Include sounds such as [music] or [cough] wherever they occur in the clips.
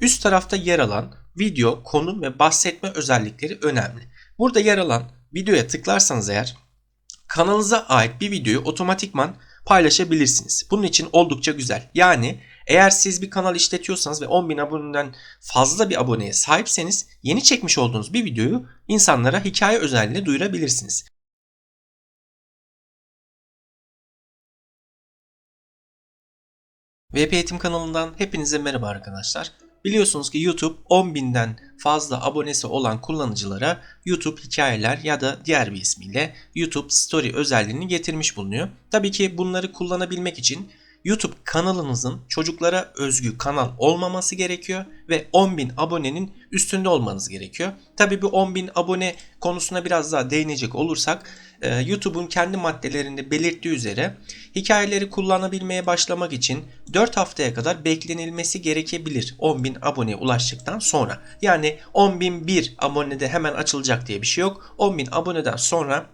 üst tarafta yer alan video, konum ve bahsetme özellikleri önemli. Burada yer alan videoya tıklarsanız eğer kanalınıza ait bir videoyu otomatikman paylaşabilirsiniz. Bunun için oldukça güzel. Yani eğer siz bir kanal işletiyorsanız ve 10.000 aboneden fazla bir aboneye sahipseniz yeni çekmiş olduğunuz bir videoyu insanlara hikaye özelliğiyle duyurabilirsiniz. VP Eğitim kanalından hepinize merhaba arkadaşlar. Biliyorsunuz ki YouTube 10.000'den fazla abonesi olan kullanıcılara YouTube hikayeler ya da diğer bir ismiyle YouTube Story özelliğini getirmiş bulunuyor. Tabii ki bunları kullanabilmek için YouTube kanalınızın çocuklara özgü kanal olmaması gerekiyor ve 10.000 abonenin üstünde olmanız gerekiyor. Tabii bu 10.000 abone konusuna biraz daha değinecek olursak e, YouTube'un kendi maddelerinde belirttiği üzere hikayeleri kullanabilmeye başlamak için 4 haftaya kadar beklenilmesi gerekebilir 10.000 aboneye ulaştıktan sonra. Yani 10.001 abonede hemen açılacak diye bir şey yok. 10.000 aboneden sonra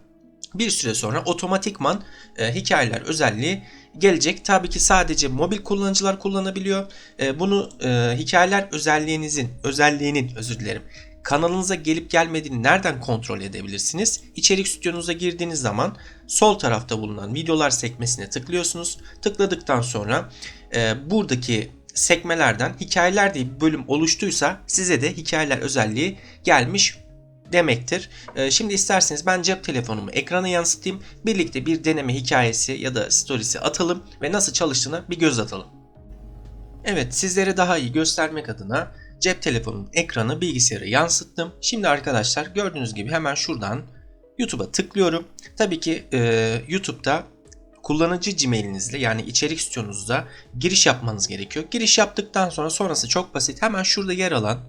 bir süre sonra otomatikman e, hikayeler özelliği gelecek. Tabii ki sadece mobil kullanıcılar kullanabiliyor. E, bunu e, hikayeler özelliğinizin, özelliğinin özür dilerim kanalınıza gelip gelmediğini nereden kontrol edebilirsiniz? İçerik stüdyonuza girdiğiniz zaman sol tarafta bulunan videolar sekmesine tıklıyorsunuz. Tıkladıktan sonra e, buradaki sekmelerden hikayeler diye bir bölüm oluştuysa size de hikayeler özelliği gelmiş demektir. E, şimdi isterseniz ben cep telefonumu ekrana yansıtayım. Birlikte bir deneme hikayesi ya da storiesi atalım ve nasıl çalıştığına bir göz atalım. Evet sizlere daha iyi göstermek adına cep telefonunun ekranı bilgisayara yansıttım. Şimdi arkadaşlar gördüğünüz gibi hemen şuradan YouTube'a tıklıyorum. Tabii ki e, YouTube'da kullanıcı Gmail'inizle yani içerik stüdyonuzda giriş yapmanız gerekiyor. Giriş yaptıktan sonra sonrası çok basit. Hemen şurada yer alan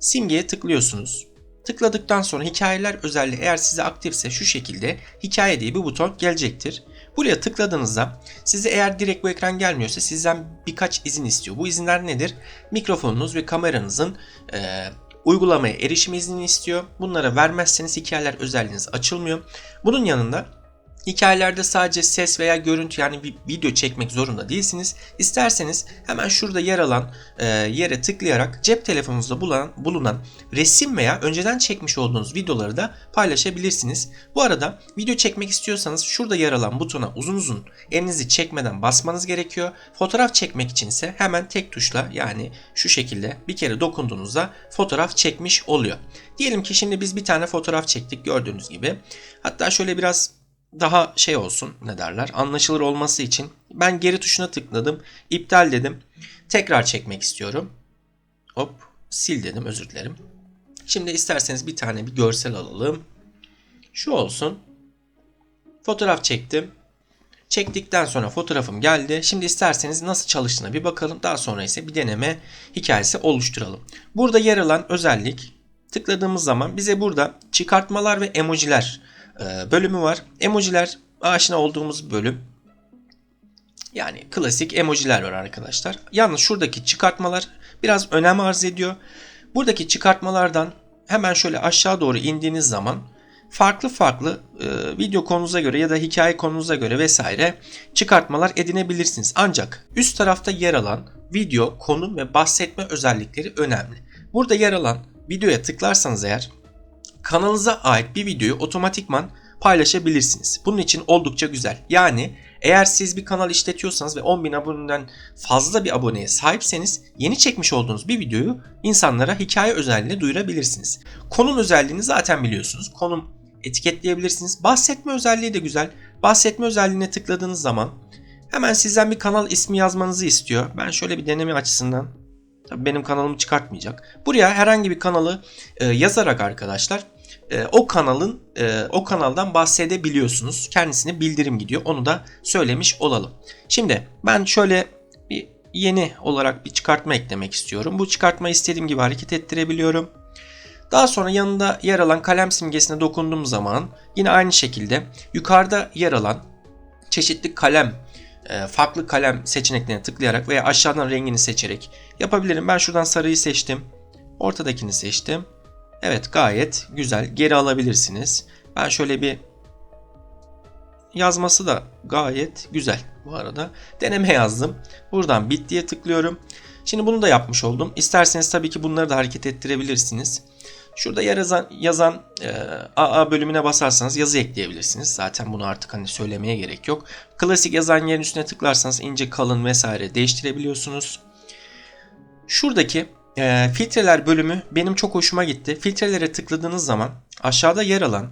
simgeye tıklıyorsunuz. Tıkladıktan sonra hikayeler özelliği eğer size aktifse şu şekilde hikaye diye bir buton gelecektir. Buraya tıkladığınızda size eğer direkt bu ekran gelmiyorsa sizden birkaç izin istiyor. Bu izinler nedir? Mikrofonunuz ve kameranızın e, uygulamaya erişim iznini istiyor. Bunlara vermezseniz hikayeler özelliğiniz açılmıyor. Bunun yanında Hikayelerde sadece ses veya görüntü yani bir video çekmek zorunda değilsiniz. İsterseniz hemen şurada yer alan e, yere tıklayarak cep telefonunuzda bulunan, bulunan resim veya önceden çekmiş olduğunuz videoları da paylaşabilirsiniz. Bu arada video çekmek istiyorsanız şurada yer alan butona uzun uzun elinizi çekmeden basmanız gerekiyor. Fotoğraf çekmek içinse hemen tek tuşla yani şu şekilde bir kere dokunduğunuzda fotoğraf çekmiş oluyor. Diyelim ki şimdi biz bir tane fotoğraf çektik gördüğünüz gibi. Hatta şöyle biraz daha şey olsun ne derler anlaşılır olması için ben geri tuşuna tıkladım. iptal dedim. Tekrar çekmek istiyorum. Hop sil dedim özür dilerim. Şimdi isterseniz bir tane bir görsel alalım. Şu olsun. Fotoğraf çektim. Çektikten sonra fotoğrafım geldi. Şimdi isterseniz nasıl çalıştığına bir bakalım. Daha sonra ise bir deneme hikayesi oluşturalım. Burada yer alan özellik tıkladığımız zaman bize burada çıkartmalar ve emojiler bölümü var. Emojiler aşina olduğumuz bölüm. Yani klasik emojiler var arkadaşlar. Yalnız şuradaki çıkartmalar biraz önem arz ediyor. Buradaki çıkartmalardan hemen şöyle aşağı doğru indiğiniz zaman farklı farklı e, video konunuza göre ya da hikaye konunuza göre vesaire çıkartmalar edinebilirsiniz. Ancak üst tarafta yer alan video, konum ve bahsetme özellikleri önemli. Burada yer alan videoya tıklarsanız eğer kanalınıza ait bir videoyu otomatikman paylaşabilirsiniz. Bunun için oldukça güzel. Yani eğer siz bir kanal işletiyorsanız ve 10.000 aboneden fazla bir aboneye sahipseniz yeni çekmiş olduğunuz bir videoyu insanlara hikaye özelliğine duyurabilirsiniz. Konum özelliğini zaten biliyorsunuz. Konum etiketleyebilirsiniz. Bahsetme özelliği de güzel. Bahsetme özelliğine tıkladığınız zaman hemen sizden bir kanal ismi yazmanızı istiyor. Ben şöyle bir deneme açısından Tabii benim kanalımı çıkartmayacak. Buraya herhangi bir kanalı e, yazarak arkadaşlar e, o kanalın e, o kanaldan bahsedebiliyorsunuz. Kendisine bildirim gidiyor. Onu da söylemiş olalım. Şimdi ben şöyle bir yeni olarak bir çıkartma eklemek istiyorum. Bu çıkartmayı istediğim gibi hareket ettirebiliyorum. Daha sonra yanında yer alan kalem simgesine dokunduğum zaman yine aynı şekilde yukarıda yer alan çeşitli kalem e, farklı kalem seçeneklerine tıklayarak veya aşağıdan rengini seçerek yapabilirim. Ben şuradan sarıyı seçtim. Ortadakini seçtim. Evet gayet güzel. Geri alabilirsiniz. Ben şöyle bir yazması da gayet güzel bu arada. Deneme yazdım. Buradan bit diye tıklıyorum. Şimdi bunu da yapmış oldum. İsterseniz tabii ki bunları da hareket ettirebilirsiniz. Şurada yazan, yazan e, AA bölümüne basarsanız yazı ekleyebilirsiniz. Zaten bunu artık hani söylemeye gerek yok. Klasik yazan yerin üstüne tıklarsanız ince kalın vesaire değiştirebiliyorsunuz. Şuradaki e, filtreler bölümü benim çok hoşuma gitti. Filtrelere tıkladığınız zaman aşağıda yer alan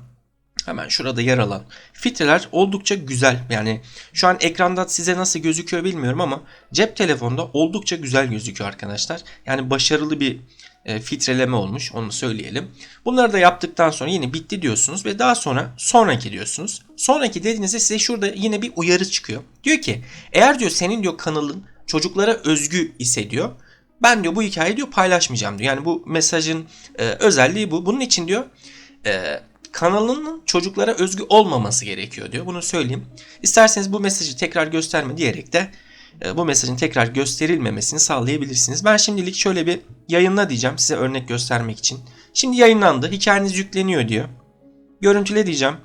hemen şurada yer alan filtreler oldukça güzel. Yani şu an ekranda size nasıl gözüküyor bilmiyorum ama cep telefonda oldukça güzel gözüküyor arkadaşlar. Yani başarılı bir e, filtreleme olmuş onu söyleyelim. Bunları da yaptıktan sonra yine bitti diyorsunuz ve daha sonra sonraki diyorsunuz. Sonraki dediğinizde size şurada yine bir uyarı çıkıyor. Diyor ki eğer diyor senin diyor kanalın çocuklara özgü ise diyor ben diyor bu hikayeyi diyor paylaşmayacağım diyor. Yani bu mesajın e, özelliği bu. Bunun için diyor e, kanalının çocuklara özgü olmaması gerekiyor diyor. Bunu söyleyeyim. İsterseniz bu mesajı tekrar gösterme diyerek de e, bu mesajın tekrar gösterilmemesini sağlayabilirsiniz. Ben şimdilik şöyle bir yayınla diyeceğim size örnek göstermek için. Şimdi yayınlandı. Hikayeniz yükleniyor diyor. Görüntüle diyeceğim.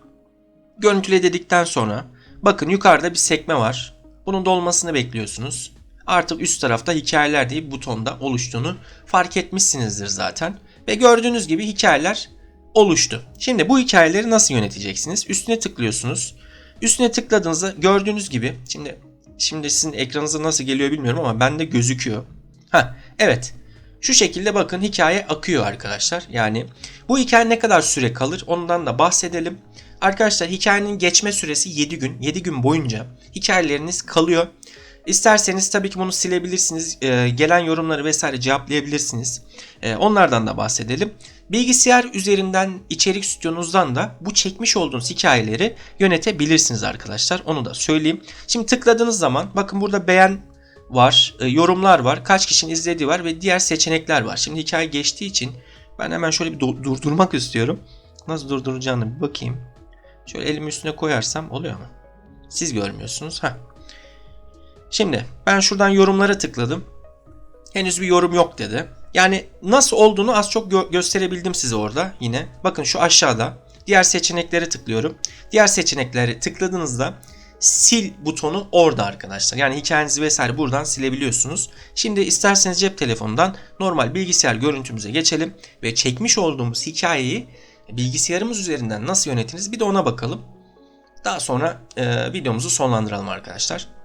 Görüntüle dedikten sonra bakın yukarıda bir sekme var. Bunun dolmasını bekliyorsunuz. Artık üst tarafta hikayeler diye bir butonda oluştuğunu fark etmişsinizdir zaten. Ve gördüğünüz gibi hikayeler oluştu. Şimdi bu hikayeleri nasıl yöneteceksiniz? Üstüne tıklıyorsunuz. Üstüne tıkladığınızda gördüğünüz gibi şimdi şimdi sizin ekranınıza nasıl geliyor bilmiyorum ama bende gözüküyor. Ha evet. Şu şekilde bakın hikaye akıyor arkadaşlar. Yani bu hikaye ne kadar süre kalır ondan da bahsedelim. Arkadaşlar hikayenin geçme süresi 7 gün. 7 gün boyunca hikayeleriniz kalıyor. İsterseniz tabii ki bunu silebilirsiniz. Ee, gelen yorumları vesaire cevaplayabilirsiniz. Ee, onlardan da bahsedelim. Bilgisayar üzerinden içerik stüdyonuzdan da bu çekmiş olduğunuz hikayeleri yönetebilirsiniz arkadaşlar. Onu da söyleyeyim. Şimdi tıkladığınız zaman bakın burada beğen var, e, yorumlar var, kaç kişinin izlediği var ve diğer seçenekler var. Şimdi hikaye geçtiği için ben hemen şöyle bir durdurmak istiyorum. Nasıl durduracağını bir bakayım. Şöyle elimi üstüne koyarsam oluyor mu? Siz görmüyorsunuz. Heh. Şimdi ben şuradan yorumlara tıkladım. Henüz bir yorum yok dedi. Yani nasıl olduğunu az çok gö- gösterebildim size orada yine. Bakın şu aşağıda diğer seçeneklere tıklıyorum. Diğer seçenekleri tıkladığınızda sil butonu orada arkadaşlar. Yani hikayenizi vesaire buradan silebiliyorsunuz. Şimdi isterseniz cep telefonundan normal bilgisayar görüntümüze geçelim ve çekmiş olduğumuz hikayeyi bilgisayarımız üzerinden nasıl yönetiniz bir de ona bakalım. Daha sonra e, videomuzu sonlandıralım arkadaşlar.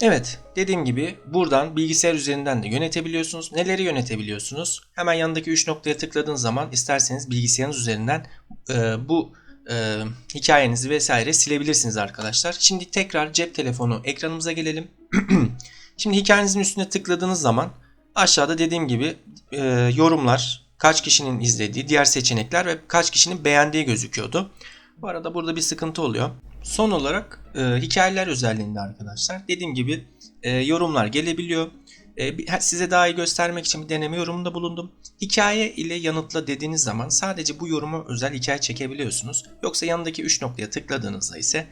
Evet dediğim gibi buradan bilgisayar üzerinden de yönetebiliyorsunuz. Neleri yönetebiliyorsunuz? Hemen yanındaki 3 noktaya tıkladığınız zaman isterseniz bilgisayarınız üzerinden e, bu e, hikayenizi vesaire silebilirsiniz arkadaşlar. Şimdi tekrar cep telefonu ekranımıza gelelim. [clears throat] Şimdi hikayenizin üstüne tıkladığınız zaman aşağıda dediğim gibi e, yorumlar, kaç kişinin izlediği, diğer seçenekler ve kaç kişinin beğendiği gözüküyordu. Bu arada burada bir sıkıntı oluyor. Son olarak e, hikayeler özelliğinde arkadaşlar dediğim gibi e, yorumlar gelebiliyor. E, size daha iyi göstermek için bir deneme yorumunda bulundum. Hikaye ile yanıtla dediğiniz zaman sadece bu yoruma özel hikaye çekebiliyorsunuz. Yoksa yanındaki 3 noktaya tıkladığınızda ise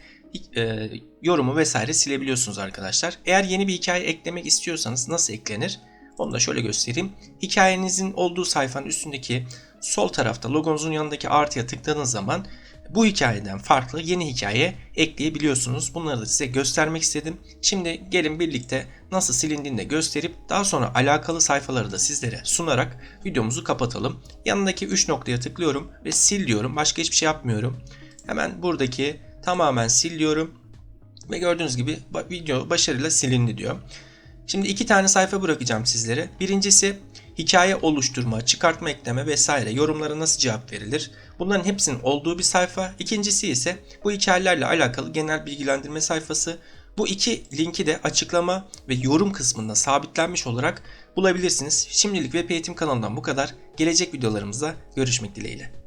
e, yorumu vesaire silebiliyorsunuz arkadaşlar. Eğer yeni bir hikaye eklemek istiyorsanız nasıl eklenir? Onu da şöyle göstereyim. Hikayenizin olduğu sayfanın üstündeki sol tarafta logonuzun yanındaki artıya tıkladığınız zaman bu hikayeden farklı yeni hikaye ekleyebiliyorsunuz. Bunları da size göstermek istedim. Şimdi gelin birlikte nasıl silindiğini de gösterip daha sonra alakalı sayfaları da sizlere sunarak videomuzu kapatalım. Yanındaki 3 noktaya tıklıyorum ve sil diyorum. Başka hiçbir şey yapmıyorum. Hemen buradaki tamamen sil diyorum. Ve gördüğünüz gibi video başarıyla silindi diyor. Şimdi iki tane sayfa bırakacağım sizlere. Birincisi hikaye oluşturma, çıkartma ekleme vesaire yorumlara nasıl cevap verilir? Bunların hepsinin olduğu bir sayfa. İkincisi ise bu hikayelerle alakalı genel bilgilendirme sayfası. Bu iki linki de açıklama ve yorum kısmında sabitlenmiş olarak bulabilirsiniz. Şimdilik web eğitim kanalından bu kadar. Gelecek videolarımızda görüşmek dileğiyle.